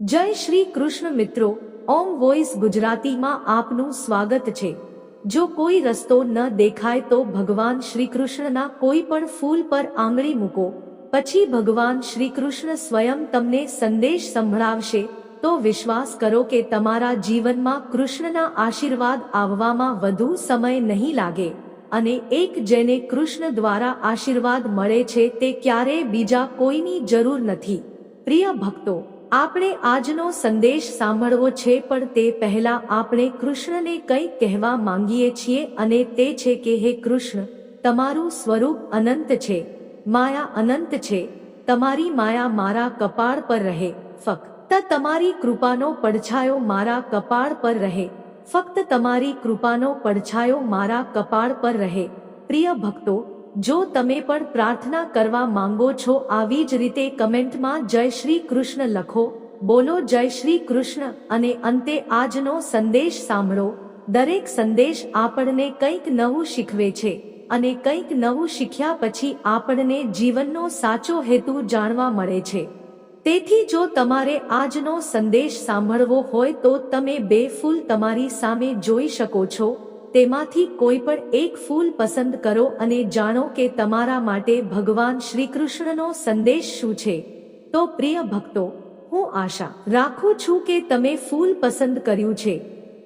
જય શ્રી કૃષ્ણ મિત્રો, ઓમ વોઇસ ગુજરાતીમાં આપનું સ્વાગત છે. જો કોઈ રસ્તો ન દેખાય તો ભગવાન શ્રી કૃષ્ણના કોઈ પણ ફૂલ પર આંગળી મૂકો. પછી ભગવાન શ્રી કૃષ્ણ સ્વયં તમને સંદેશ સંભળાવશે, તો વિશ્વાસ કરો કે તમારા જીવનમાં કૃષ્ણના આશીર્વાદ આવવામાં વધુ સમય નહીં લાગે. અને એક જેને કૃષ્ણ દ્વારા આશીર્વાદ મળે છે તે ક્યારેય બીજા કોઈની જરૂર નથી. પ્રિય ભક્તો આપણે આજનો સંદેશ સાંભળવો છે, પણ તે પહેલા આપણે કૃષ્ણને કંઈક કહેવા માંગીએ છીએ અને તે છે કે, હે કૃષ્ણ, તમારું સ્વરૂપ અનંત છે, માયા અનંત છે, તમારી માયા મારા કપાળ પર રહે, ફક્ત તમારી કૃપાનો પડછાયો મારા કપાળ પર રહે, ફક્ત તમારી કૃપાનો પડછાયો મારા કપાળ પર રહે. પ્રિય ભક્તો જો તમે પણ પ્રાર્થના કરવા માંગો છો, આવી જ રીતે કમેન્ટમાં જય શ્રી કૃષ્ણ લખો. બોલો જય શ્રી કૃષ્ણ અને અંતે આજનો સંદેશ સાંભળો. દરેક સંદેશ આપણને કંઈક નવું શીખવે છે અને કંઈક નવું શીખ્યા પછી આપણને જીવનનો સાચો હેતુ જાણવા મળે છે. તેથી જો તમારે આજનો સંદેશ સાંભળવો હોય તો તમે બે ફૂલ તમારી સામે જોઈ શકો છો. તેમાંથી કોઈ પણ એક ફૂલ પસંદ કરો અને જાણો કે તમારા માટે ભગવાન શ્રીકૃષ્ણનો સંદેશ શું છે. તો પ્રિય ભક્તો, હું આશા રાખું છું કે તમે ફૂલ પસંદ કર્યું છે.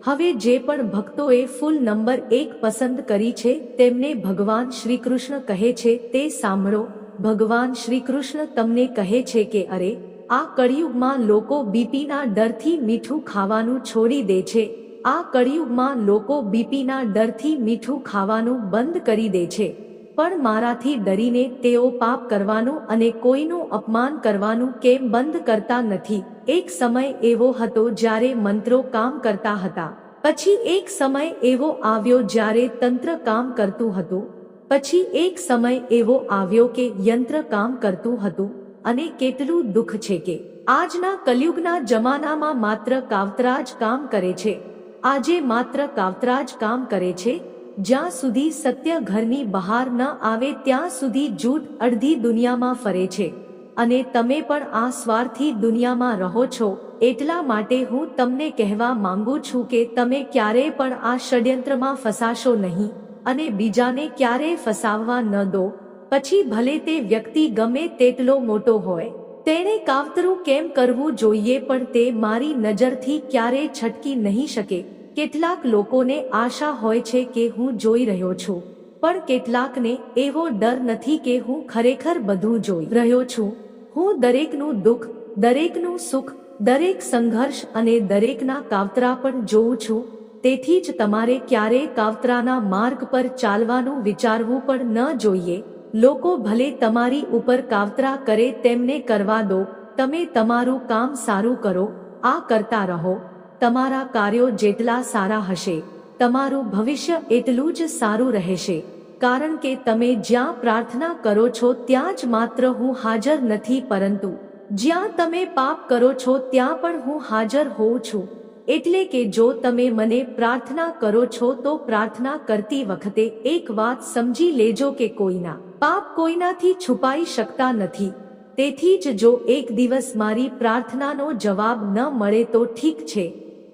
હવે જે પણ ભક્તોએ ફૂલ નંબર એક પસંદ કરી છે, તેમને ભગવાન શ્રી કૃષ્ણ કહે છે, તે સાંભળો. ભગવાન શ્રી કૃષ્ણ તમને કહે છે કે, અરે, આ કળિયુગમાં લોકો બીપીના ડરથી મીઠું ખાવાનું છોડી દે છે. આ કળિયુગમાં લોકો બીપીના ડરથી મીઠું ખાવાનું બંધ કરી દે છે. પણ મારાથી ડરીને તેઓ પાપ કરવાનું અને કોઈનું અપમાન કરવાનું કેમ બંધ કરતા નથી. એક સમય એવો હતો જ્યારે મંત્રો કામ કરતા હતા. પછી એક સમય એવો આવ્યો જ્યારે તંત્ર કામ કરતું હતું. પછી એક સમય એવો આવ્યો કે યંત્ર કામ કરતું હતું. અને કેટલું દુઃખ છે કે આજના કલયુગના જમાનામાં માત્ર કાવતરા જ કામ કરે છે. આજે માત્ર કાવતરા જ કામ કરે છે, જ્યાં સુધી સત્ય ઘરની બહાર ન આવે ત્યાં સુધી જૂઠ અડધી દુનિયામાં ફરે છે. અને તમે પણ આ સ્વાર્થી દુનિયામાં રહો છો, એટલા માટે હું તમને કહેવા માંગુ છું કે તમે ક્યારેય પણ આ ષડયંત્રમાં ફસાશો નહીં, અને બીજાને ક્યારેય ફસાવવા ન દો. પછી ભલે તે વ્યક્તિ ગમે તેટલો મોટો હોય. તેણે કાવતરું કેમ કરવું જોઈએ પણ તે મારી નજરથી ક્યારેય છટકી નહીં શકે. કેટલાક લોકોને આશા હોય છે કે હું જોઈ રહ્યો છું, પણ કેટલાકને એવો ડર નથી કે હું ખરેખર બધું જોઈ રહ્યો છું. હું દરેકનું દુઃખ, દરેકનું સુખ, દરેક સંઘર્ષ અને દરેકના કાવતરા પણ જોઉં છું. તેથી જ તમારે ક્યારેય કાવતરાના માર્ગ પર ચાલવાનું વિચારવું પણ ન જોઈએ. લોકો ભલે તમારી ઉપર કાવતરા કરે તેમને કરવા દો, તમે તમારું કામ સારું કરો, આ કરતા રહો. તમારા કાર્યો જેટલા સારા હશે, તમારું ભવિષ્ય એટલું જ સારું રહેશે. કારણ કે તમે જ્યાં પ્રાર્થના કરો છો ત્યાં જ માત્ર હું હાજર નથી, પરંતુ જ્યાં તમે પાપ કરો છો ત્યાં પણ હું હાજર હોઉં છું. એટલે કે જો તમે મને પ્રાર્થના કરો છો તો પ્રાર્થના કરતી વખતે એક વાત સમજી લેજો કે કોઈના પાપ કોઈનાથી છુપાઈ શકતા નથી. તેથી જ જો એક દિવસ મારી પ્રાર્થનાનો જવાબ ન મળે તો ઠીક છે.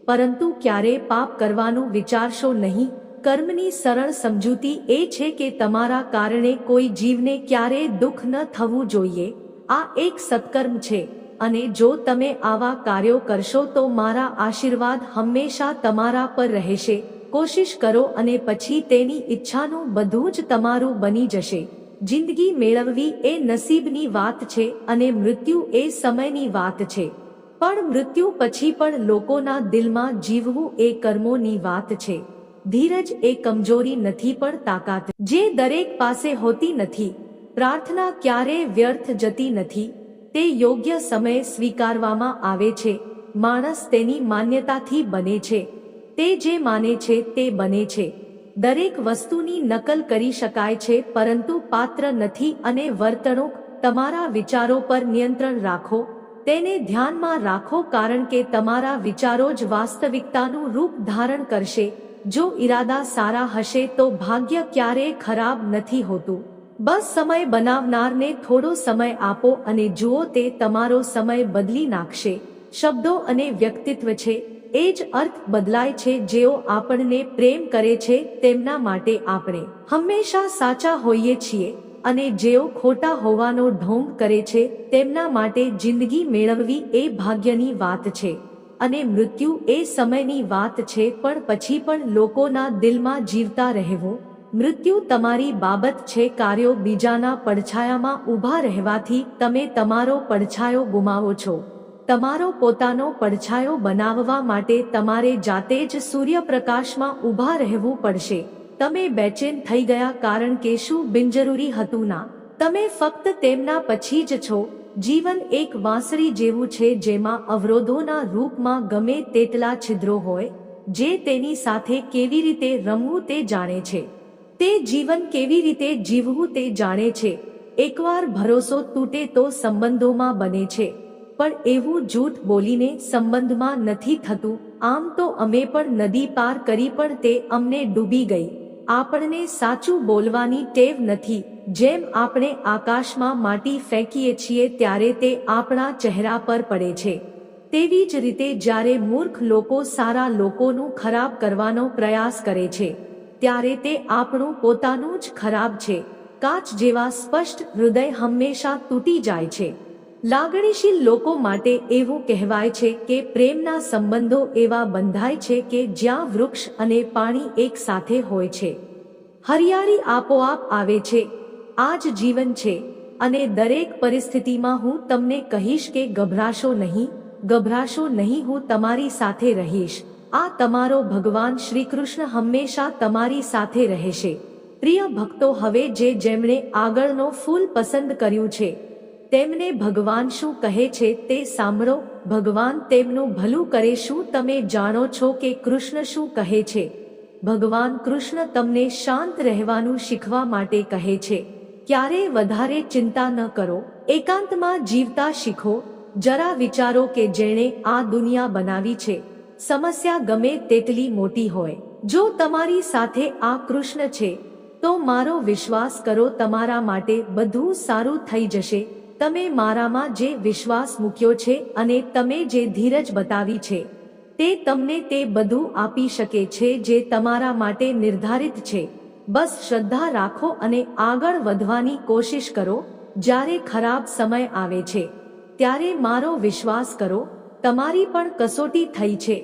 પરંતુ ક્યારે પાપ કરવાનું વિચારશો નહીં. કર્મની સરળ સમજૂતી એ છે કે તમારા કારણે કોઈ જીવને ક્યારેય દુઃખ ન થવું જોઈએ. આ એક સત્કર્મ છે. અને જો તમે આવા કાર્યો કરશો તો મારા આશીર્વાદ હંમેશા તમારા પર રહેશે. કોશિશ કરો અને પછી તેની ઈચ્છાનું બધું જ તમારું બની જશે. જિંદગી મેળવવી એ નસીબની વાત છે અને મૃત્યુ એ સમયની વાત છે. પણ મૃત્યુ પછી પણ લોકોના દિલમાં જીવવું એ કર્મોની વાત છે. ધીરજ એ કમજોરી નથી પણ તાકાત. જે દરેક પાસે હોતી નથી. પ્રાર્થના ક્યારેય વ્યર્થ જતી નથી. તે યોગ્ય સમયે સ્વીકારવામાં આવે છે. માણસ તેની માન્યતાથી બને છે. તે જે માને છે તે બને છે. દરેક વસ્તુની નકલ કરી શકાય છે, પરંતુ પાત્ર નથી અને વર્તણૂક તમારા વિચારો પર નિયંત્રણ રાખો. તેને ધ્યાનમાં રાખો કારણ કે તમારા વિચારો જ વાસ્તવિકતાનું રૂપ ધારણ કરશે. જો ઈરાદા સારા હશે તો ભાગ્ય ક્યારેય ખરાબ નથી હોતું. બસ સમય બનાવનારને થોડો સમય આપો અને જુઓ તે તમારો સમય બદલી નાખશે. શબ્દો અને વ્યક્તિત્વ છે. એ જ અર્થ બદલાય છે જેઓ આપણને પ્રેમ કરે છે તેમના માટે આપણે હંમેશા સાચા હોઈએ છીએ અને જેઓ ખોટા હોવાનો ઢોંગ કરે છે તેમના માટે જિંદગી મેળવવી એ ભાગ્યની વાત છે. અને મૃત્યુ એ સમયની વાત છે પણ પછી પણ લોકોના દિલમાં જીવતા રહેવું. મૃત્યુ તમારી બાબત છે કાર્યો બીજાના પડછાયામાં ઊભા રહેવાથી તમે તમારો પડછાયો ગુમાવો છો. તમારો પોતાનો પડછાયો બનાવવા માટે તમારે જાતે જ સૂર્યપ્રકાશમાં ઊભા રહેવું પડશે. તમે બેચેન થઈ ગયા કારણ કે શું બિનજરૂરી હતું ના. તમે ફક્ત તેમના પછી જ છો. જીવન એક વાંસળી જેવું છે જેમાં અવરોધોના રૂપમાં ગમે તેટલા છિદ્રો હોય, જે તેની સાથે કેવી રીતે રમવું તે જાણે છે. તે જીવન કેવી રીતે જીવવું તે જાણે છે. એકવાર ભરોસો તૂટે તો સંબંધોમાં બને છે. પણ એવું જૂઠ બોલીને સંબંધમાં નથી થતું. આમ તો અમે પણ નદી પાર કરી પણ તે અમને ડૂબી ગઈ. આપણને સાચું બોલવાની ટેવ નથી. જેમ આપણે આકાશમાં માટી ફેંકીએ છીએ ત્યારે તે આપણા ચહેરા પર પડે છે. તેવી જ રીતે જ્યારે મૂર્ખ લોકો સારા લોકોનું ખરાબ કરવાનો પ્રયાસ કરે છે. ત્યારે તે આપણું પોતાનું જ ખરાબ છે. કાચ જેવા સ્પષ્ટ હૃદય હંમેશા તૂટી જાય છે. લાગણીશીલ લોકો માટે એવું કહેવાય છે કે પ્રેમના સંબંધો એવા બંધાય છે કે જ્યાં વૃક્ષ અને પાણી એક સાથે હોય છે. હરિયાળી આપોઆપ આવે છે. આ જ જીવન છે. અને દરેક પરિસ્થિતિમાં હું તમને કહીશ કે ગભરાશો નહીં ગભરાશો નહીં હું તમારી સાથે રહીશ. આ તમારો ભગવાન શ્રી કૃષ્ણ હંમેશા તમારી સાથે રહેશે. પ્રિય ભક્તો, હવે જે જેમણે આગળનો ફૂલ પસંદ કર્યું છે, તેમને ભગવાન શું કહે છે તે સાંભળો. ભગવાન તેમનું ભલું કરે શું તમે જાણો છો કે કૃષ્ણ શું કહે છે? ભગવાન કૃષ્ણ તમને શાંત રહેવાનું શીખવા માટે કહે છે. ક્યારે વધારે ચિંતા ન કરો. એકાંતમાં જીવતા શીખો. જરા વિચારો કે જેણે આ દુનિયા બનાવી છે. સમસ્યા ગમે તેટલી મોટી હોય. જો તમારી સાથે આ કૃષ્ણ છે, તો મારો વિશ્વાસ કરો તમારા માટે બધું સારું થઈ જશે. તમે મારામાં જે વિશ્વાસ મૂક્યો છે અને તમે જે ધીરજ બતાવી છે, તે તમને તે બધું આપી શકે છે જે તમારા માટે નિર્ધારિત છે. બસ શ્રદ્ધા રાખો અને આગળ વધવાની કોશિશ કરો. જ્યારે ખરાબ સમય આવે છે, ત્યારે મારો વિશ્વાસ કરો. તમારી પણ કસોટી થઈ છે.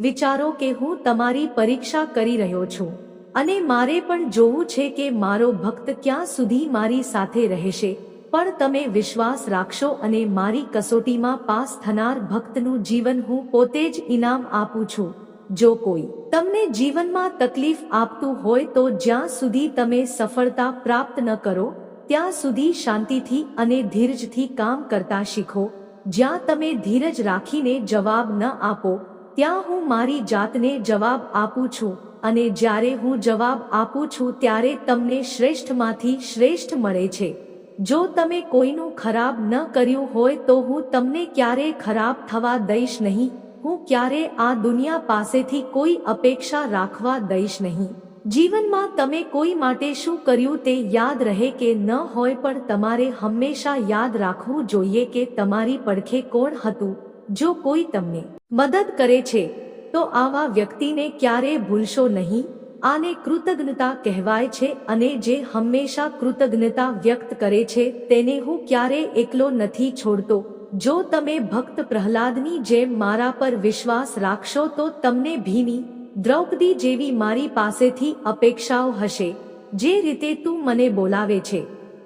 વિચારો કે હું તમારી પરીક્ષા કરી રહ્યો છું. અને મારે પણ જોવું છે કે મારો ભક્ત ક્યાં સુધી મારી સાથે રહેશે. પણ તમે વિશ્વાસ રાખશો અને મારી કસોટીમાં પાસ થનાર ભક્તનું જીવન હું પોતે જ ઇનામ આપું છું. જો કોઈ તમને જીવનમાં તકલીફ આપતું હોય તો જ્યાં સુધી તમે સફળતા પ્રાપ્ત ન કરો, ત્યાં સુધી શાંતિથી અને ધીરજથી કામ કરતા શીખો. જ્યાં તમે ધીરજ રાખીને જવાબ ન આપો, ત્યાં હું મારી જાતને જવાબ આપું છું. અને જ્યારે હું જવાબ આપું છું, ત્યારે તમને શ્રેષ્ઠમાંથી શ્રેષ્ઠ મળે છે. જો તમે કોઈનું ખરાબ ન કર્યું હોય, તો હું તમને ક્યારે ખરાબ થવા દઈશ નહીં. હું ક્યારે આ દુનિયા પાસેથી કોઈ અપેક્ષા રાખવા દઈશ નહીં. જીવનમાં તમે કોઈ માટે શું કર્યું તે યાદ રહે કે ન હોય પણ તમારે હંમેશા યાદ રાખવું જોઈએ કે તમારી પડખે કોણ હતું, જો કોઈ તમને મદદ કરે છે, તો આવા વ્યક્તિને ક્યારે ભૂલશો નહીં. આને કૃતજ્ઞતા કહેવાય છે અને જે હંમેશા કૃતજ્ઞતા વ્યક્ત કરે છે તેને હું ક્યારે એકલો નથી છોડતો. જો તમે ભક્ત પ્રહલાદની જેમ મારા પર વિશ્વાસ રાખશો તો તમને ભીની દ્રૌપદી જેવી મારી પાસેથી અપેક્ષાઓ હશે, જે રીતે તું મને બોલાવે છે,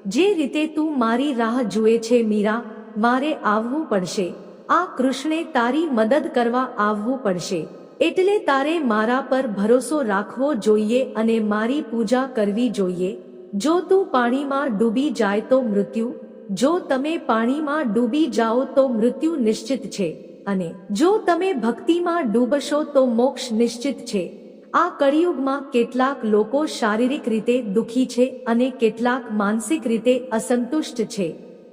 જે રીતે તું મારી રાહ જુએ છે, મીરા, મારે આવવું પડશે. આ કૃષ્ણે તારી મદદ કરવા આવવું પડશે, એટલે તારે મારા પર ભરોસો રાખવો જોઈએ અને મારી પૂજા કરવી જોઈએ. જો તું પાણીમાં ડૂબી જાય તો મૃત્યુ, જો તમે પાણીમાં ડૂબી જાઓ તો મૃત્યુ નિશ્ચિત છે. અને જો તમે ભક્તિમાં ડૂબશો તો મોક્ષ નિશ્ચિત છે. આ કળિયુગમાં કેટલાક લોકો શારીરિક રીતે દુઃખી છે અને કેટલાક માનસિક રીતે અસંતુષ્ટ છે.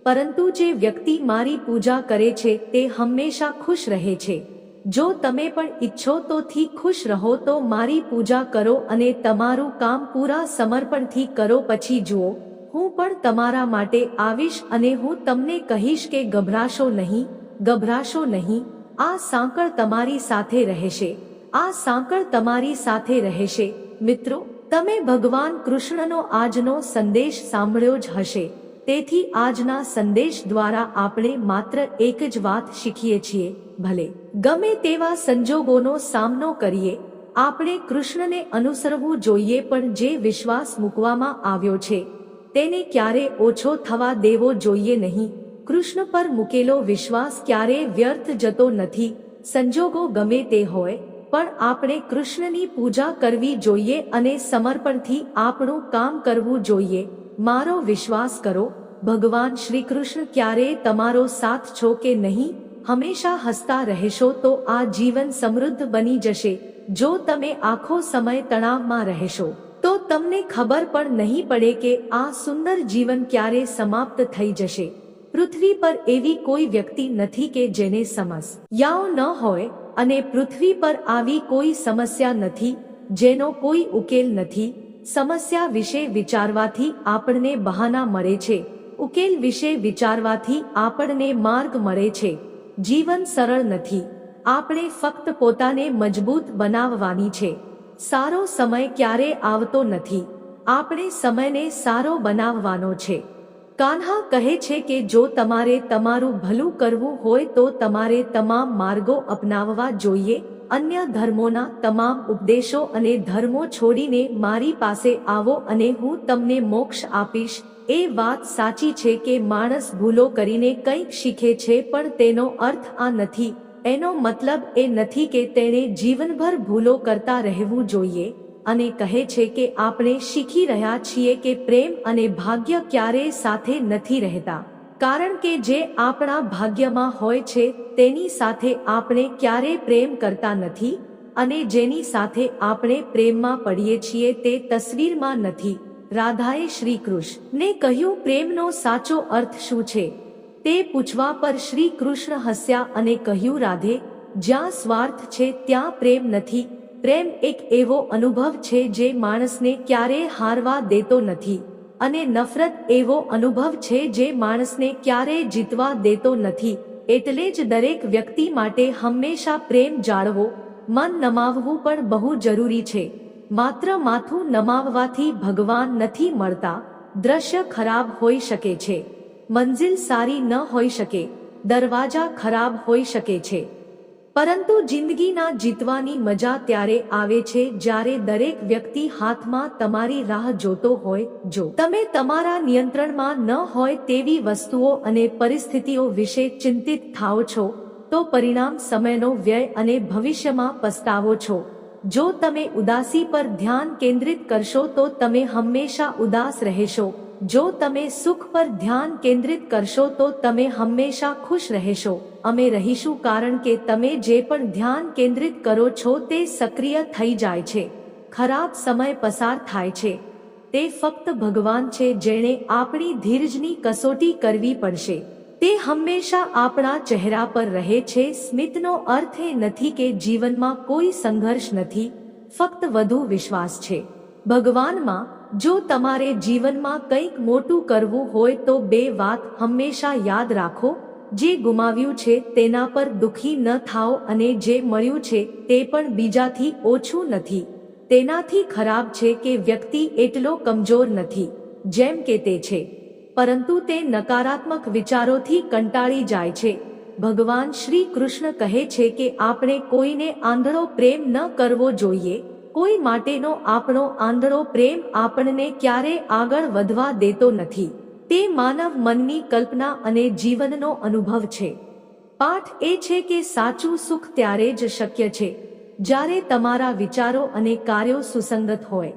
પરંતુ જે વ્યક્તિ મારી પૂજા કરે છે તે હંમેશા ખુશ રહે છે. જો તમે પણ ઈચ્છો તો થી ખુશ રહો તો મારી પૂજા કરો અને તમારું કામ પૂરા સમર્પણથી કરો પછી જુઓ, હું પણ તમારા માટે આવીશ અને હું તમને કહીશ કે ગભરાશો નહીં. ગભરાશો નહીં. આ સાંકળ તમારી સાથે રહેશે. આ સાંકળ તમારી સાથે રહેશે. મિત્રો, તમે ભગવાન કૃષ્ણનો આજનો સંદેશ સાંભળ્યો જ હશે. તેથી આજના સંદેશ દ્વારા આપણે માત્ર એક જ વાત શીખીએ છીએ. ભલે ગમે તેવા સંજોગોનો સામનો કરીએ, આપણે કૃષ્ણને અનુસરવું જોઈએ પણ જે વિશ્વાસ મૂકવામાં આવ્યો છે, તેને ક્યારે ઓછો થવા દેવો જોઈએ નહીં. કૃષ્ણ પર મૂકેલો વિશ્વાસ ક્યારેય વ્યર્થ જતો નથી. સંજોગો ગમે તે હોય, પણ આપણે કૃષ્ણની પૂજા કરવી જોઈએ અને સમર્પણથી આપણું કામ કરવું જોઈએ. મારો વિશ્વાસ કરો, ભગવાન શ્રી કૃષ્ણ ક્યારેય તમારો સાથ છો કે નહીં? હંમેશા હસતા રહેશો તો આ જીવન સમૃદ્ધ બની જશે. જો તમે આખો સમય તણાવમાં રહેશો, તો તમને ખબર પણ નહીં પડે કે આ સુંદર જીવન ક્યારે સમાપ્ત થઈ જશે. પૃથ્વી પર એવી કોઈ વ્યક્તિ નથી કે જેને સમસ્યાઓ ન હોય અને પૃથ્વી પર આવી કોઈ સમસ્યા નથી, જેનો કોઈ ઉકેલ નથી. સમસ્યા વિશે વિચારવાથી આપણને બહાના મળે છે. ઉકેલ વિશે વિચારવાથી આપણને માર્ગ મળે છે. જીવન સરળ નથી. આપણે ફક્ત પોતાને મજબૂત બનાવવાની છે. સારો સમય ક્યારે આવતો નથી. આપણે સમયને સારો બનાવવાનો છે. કાન્હા કહે છે કે જો તમારે તમારું ભલું કરવું હોય તો તમારે તમામ માર્ગો અપનાવવા જોઈએ, અન્ય ધર્મોના તમામ ઉપદેશો અને ધર્મો છોડીને મારી પાસે આવો અને હું તમને મોક્ષ આપીશ. એ વાત સાચી છે કે માણસ ભૂલો કરીને કંઈક શીખે છે પણ તેનો અર્થ આ નથી. એનો મતલબ એ નથી કે તેણે જીવનભર ભૂલો કરતા રહેવું જોઈએ. અને કહે છે કે આપણે શીખી રહ્યા છીએ કે પ્રેમ અને ભાગ્ય ક્યારેય સાથે નથી રહેતા. કારણ કે જે આપણા ભાગ્યમાં હોય છે, તેની સાથે આપણે ક્યારેય પ્રેમ કરતા નથી અને જેની સાથે આપણે પ્રેમમાં પડીએ છીએ તે તસવીરમાં નથી. રાધાએ શ્રી કૃષ્ણને કહ્યું, પ્રેમનો સાચો અર્થ શું છે? તે પૂછવા પર શ્રી કૃષ્ણ હસ્યા અને કહ્યું, રાધે, જ્યાં સ્વાર્થ છે, ત્યાં પ્રેમ નથી પ્રેમ એક એવો અનુભવ છે જે માણસને ક્યારેય હારવા દેતો નથી. અને નફરત એવો અનુભવ છે જે માણસને ક્યારેય જીતવા દેતો નથી. એટલે જ દરેક વ્યક્તિ માટે હંમેશા પ્રેમ જાળવો, મન નમાવવું પણ બહુ જરૂરી છે. માત્ર માથું નમાવવાથી ભગવાન નથી મળતા, દ્રશ્ય ખરાબ હોઈ શકે છે. મંજિલ સારી ન હોઈ શકે, દરવાજા ખરાબ હોઈ શકે છે. પરંતુ જિંદગીના જીતવાની મજા ત્યારે આવે છે જ્યારે દરેક વ્યક્તિ હાથમાં તમારી રાહ જોતો હોય, જો તમે તમારા નિયંત્રણમાં ન હોય તેવી વસ્તુઓ અને પરિસ્થિતિઓ વિશે ચિંતિત થાઓ છો, તો પરિણામ સમયનો વ્યય અને ભવિષ્યમાં પસ્તાવો છો. જો તમે ઉદાસી પર ધ્યાન કેન્દ્રિત કરશો તો તમે હંમેશા ઉદાસ રહેશો. જો તમે સુખ પર ધ્યાન કેન્દ્રિત કરશો તો તમે હંમેશા ખુશ રહેશો. અમે રહીશું કારણ કે તમે જે પણ ધ્યાન કેન્દ્રિત કરો છો તે સક્રિય થઈ જાય છે. ખરાબ સમય પસાર થાય છે. તે ફક્ત ભગવાન છે જેણે આપણી ધીરજની કસોટી કરવી પડશે. તે હંમેશા આપણા ચહેરા પર રહે છે. સ્મિતનો અર્થ એ નથી કે જીવનમાં કોઈ સંઘર્ષ નથી. ફક્ત વધુ વિશ્વાસ છે. ભગવાનમાં જો તમારે જીવનમાં કંઈક મોટું કરવું હોય તો બે વાત હંમેશા યાદ રાખો. જે ગુમાવ્યું છે તેના પર દુઃખી ન થાઓ અને જે મળ્યું છે તે પણ બીજાથી ઓછું નથી. તેનાથી ખરાબ છે કે વ્યક્તિ એટલો કમજોર નથી, જેમ કે તે છે. પરંતુ તે નકારાત્મક વિચારોથી કંટાળી જાય છે. ભગવાન શ્રી કૃષ્ણ કહે છે કે આપણે કોઈને આંધળો પ્રેમ ન કરવો જોઈએ. કોઈ માટેનો આપણો આંધળો પ્રેમ આપણને ક્યારે આગળ વધવા દેતો નથી. તે માનવ મનની કલ્પના અને જીવનનો અનુભવ છે. પાઠ એ છે કે સાચું સુખ ત્યારે જ શક્ય છે, જ્યારે તમારા વિચારો અને કાર્યો સુસંગત હોય.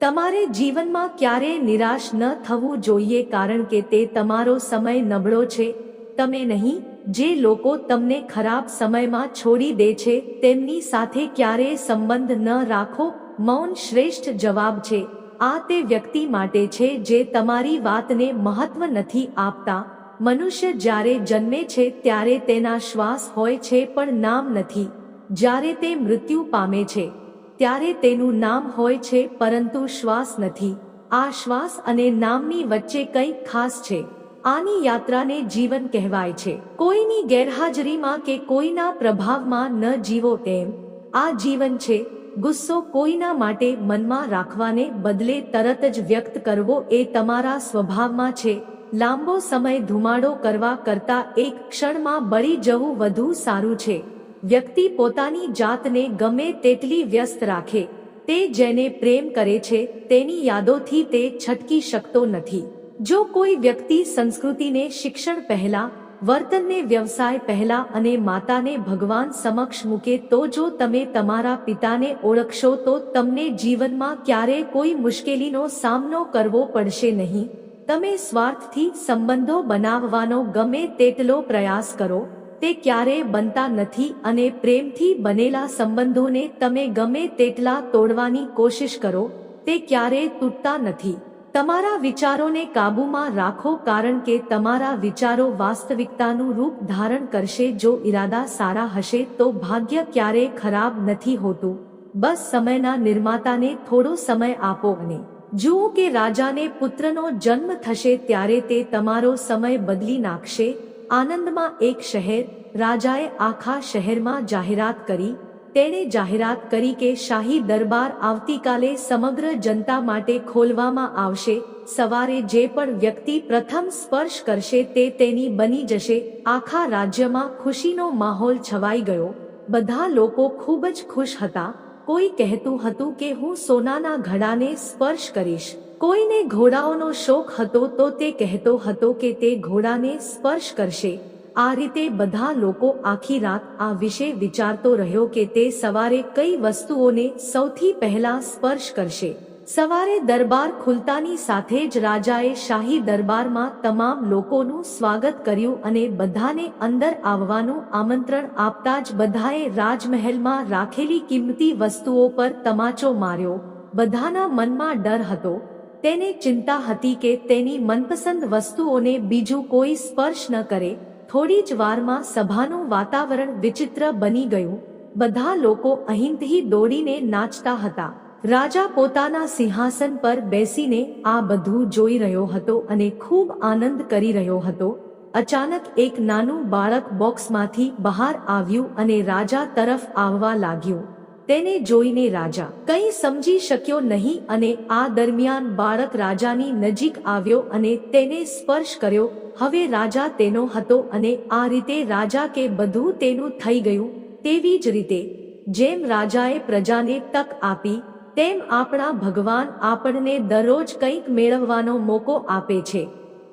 તમારે જીવનમાં ક્યારેય નિરાશ ન થવું જોઈએ કારણ કે તે તમારો સમય નબળો છે, તમે નહીં? જે લોકો તમને ખરાબ સમયમાં છોડી દે છે, તેમની સાથે ક્યારેય સંબંધ ન રાખો, મૌન શ્રેષ્ઠ જવાબ છે. આ તે વ્યક્તિ માટે છે જે તમારી વાતને મહત્વ નથી આપતા. મનુષ્ય જ્યારે જન્મે છે ત્યારે તેના શ્વાસ હોય છે પણ નામ નથી. જ્યારે તે મૃત્યુ પામે છે, ત્યારે તેનું નામ હોય છે પરંતુ શ્વાસ નથી. આ શ્વાસ અને નામની વચ્ચે કંઈક ખાસ છે? આની યાત્રાને જીવન કહેવાય છે. કોઈની ગેરહાજરીમાં કે કોઈના પ્રભાવમાં ન જીવો તેમ, આ જીવન છે, ગુસ્સો કોઈના માટે મનમાં રાખવાને બદલે તરત જ વ્યક્ત કરવો એ તમારા સ્વભાવમાં છે. લાંબો સમય ધુમાડો કરવા કરતા એક ક્ષણમાં બળી જવું વધુ સારું છે. વ્યક્તિ પોતાની જાતને ગમે તેટલી વ્યસ્ત રાખે, તે જેને પ્રેમ કરે છે, તેની યાદોથી તે છટકી શકતો નથી. જો કોઈ વ્યક્તિ સંસ્કૃતિને શિક્ષણ પહેલા, વર્તનને વ્યવસાય પહેલા અને માતાને ભગવાન સમક્ષ મૂકે તો જો તમે તમારા પિતાને ઓળખશો તો તમને જીવનમાં ક્યારેય કોઈ મુશ્કેલીનો સામનો કરવો પડશે નહીં. તમે સ્વાર્થથી સંબંધો બનાવવાનો ગમે તેટલો પ્રયાસ કરો, તે ક્યારેય બનતા નથી અને પ્રેમથી બનેલા સંબંધોને તમે ગમે તેટલા તોડવાની કોશિશ કરો, તે ક્યારેય તૂટતા નથી. તમારા વિચારોને કાબૂમાં રાખો કારણ કે તમારા વિચારો વાસ્તવિકતાનું રૂપ ધારણ કરશે. જો ઈરાદા સારા હશે તો ભાગ્ય ક્યારેય ખરાબ નથી હોતું. બસ સમયના નિર્માતાને થોડો સમય આપો અને જુઓ કે રાજાને પુત્રનો જન્મ થશે ત્યારે તે તમારો સમય બદલી નાખશે. આનંદમાં એક શહેર, રાજાએ આખા શહેરમાં જાહેરાત કરી. તેણે જાહેરાત કરી કે શાહી દરબાર આવતીકાલે સમગ્ર જનતા માટે ખોલવામાં આવશે. સવારે જે પણ વ્યક્તિ પ્રથમ સ્પર્શ કરશે તે તેની બની જશે. આખા રાજ્યમાં ખુશીનો માહોલ છવાઈ ગયો. બધા લોકો ખૂબ જ ખુશ હતા. કોઈ કહેતું હતું કે હું સોનાના ઘડાને સ્પર્શ કરીશ. કોઈને ઘોડાઓનો શોખ હતો તો તે કહેતો હતો કે તે ઘોડાને સ્પર્શ કરશે. આ રીતે બધા લોકો આખી રાત આ વિશે વિચારતો રહ્યો કે તે સવારે કઈ વસ્તુઓને સૌથી પહેલા સ્પર્શ કરશે. સવારે દરબાર ખુલતાની સાથે જ રાજાએ શાહી દરબારમાં તમામ લોકોનું સ્વાગત કર્યું અને બધાને અંદર આવવાનું આમંત્રણ આપતા જ બધાએ રાજમહેલમાં રાખેલી કિંમતી વસ્તુઓ પર તમાચો માર્યો. બધાના મનમાં ડર હતો. તેને ચિંતા હતી કે તેની મનપસંદ વસ્તુઓને બીજું કોઈ સ્પર્શ ન કરે. થોડી જ વારમાં સભાનું વાતાવરણ વિચિત્ર બની ગયું. બધા લોકો અહીંથી દોડીને નાચતા હતા. રાજા પોતાના સિંહાસન પર બેસીને આ બધું જોઈ રહ્યો હતો અને ખૂબ આનંદ કરી રહ્યો હતો. અચાનક એક નાનું બાળક બોક્સમાંથી બહાર આવ્યું અને રાજા તરફ આવવા લાગ્યું. તેને જોઈને રાજા કંઈ સમજી શક્યો નહીં અને આ દરમિયાન બાળક રાજાની નજીક આવ્યો અને તેને સ્પર્શ કર્યો. હવે રાજા તેનો હતો અને આ રીતે રાજા કે બધું તેનું થઈ ગયું. તેવી જ રીતે, જેમ રાજાએ પ્રજાને તક આપી, તેમ આપણા ભગવાન આપણને દરરોજ કંઈક મેળવવાનો મોકો આપે છે.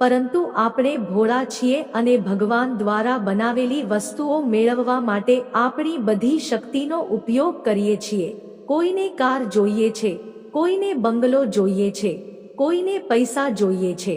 પરંતુ આપણે ભોળા છીએ અને ભગવાન દ્વારા બનાવેલી વસ્તુઓ મેળવવા માટે આપણી બધી શક્તિનો ઉપયોગ કરીએ છીએ. કોઈને કાર જોઈએ છે, કોઈને બંગલો જોઈએ છે, કોઈને પૈસા જોઈએ છે,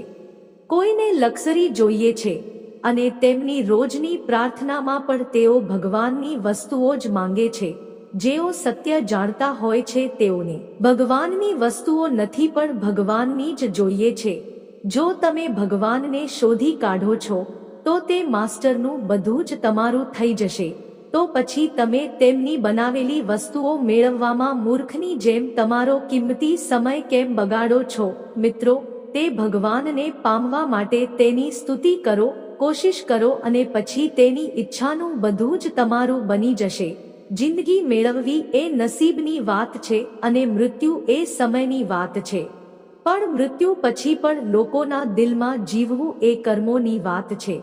કોઈને લક્ઝરી જોઈએ છે અને તેમની રોજની પ્રાર્થનામાં પણ તેઓ ભગવાનની વસ્તુઓ જ માંગે છે. જેઓ સત્ય જાણતા હોય છે તેઓને. ભગવાનની વસ્તુઓ નથી પણ ભગવાનની જ જોઈએ છે. જો તમે ભગવાનને શોધી કાઢો છો, તો તે માસ્ટરનું બધું જ તમારું થઈ જશે. તો પછી તમે તેમની બનાવેલી વસ્તુઓ મેળવવામાં મૂર્ખની જેમ તમારો કિંમતી સમય કેમ બગાડો છો? મિત્રો, તે ભગવાનને પામવા માટે તેની સ્તુતિ કરો, કોશિશ કરો અને પછી તેની ઈચ્છાનું બધું જ તમારું બની જશે. જિંદગી મેળવવી એ નસીબની વાત છે અને મૃત્યુ એ સમયની વાત છે. પણ મૃત્યુ પછી પણ લોકોના દિલમાં જીવવું એ કર્મોની વાત છે.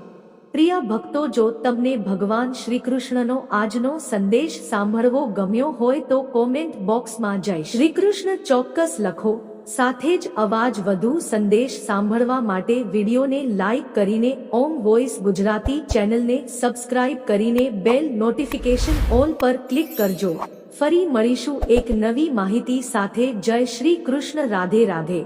પ્રિય ભક્તો, જો તમને ભગવાન શ્રી કૃષ્ણનો આજનો સંદેશ સાંભળવો ગમ્યો હોય તો કોમેન્ટ બોક્સમાં જય શ્રી કૃષ્ણ ચોક્કસ લખો. સાથે જ અવાજ વધુ સંદેશ સાંભળવા માટે વિડીયોને લાઈક કરીને ઓમ વોઇસ ગુજરાતી ચેનલને સબસ્ક્રાઇબ કરીને બેલ નોટિફિકેશન ઓલ પર ક્લિક કરજો. ફરી મળીશું એક નવી માહિતી સાથે. જય શ્રી કૃષ્ણ રાધે રાધે.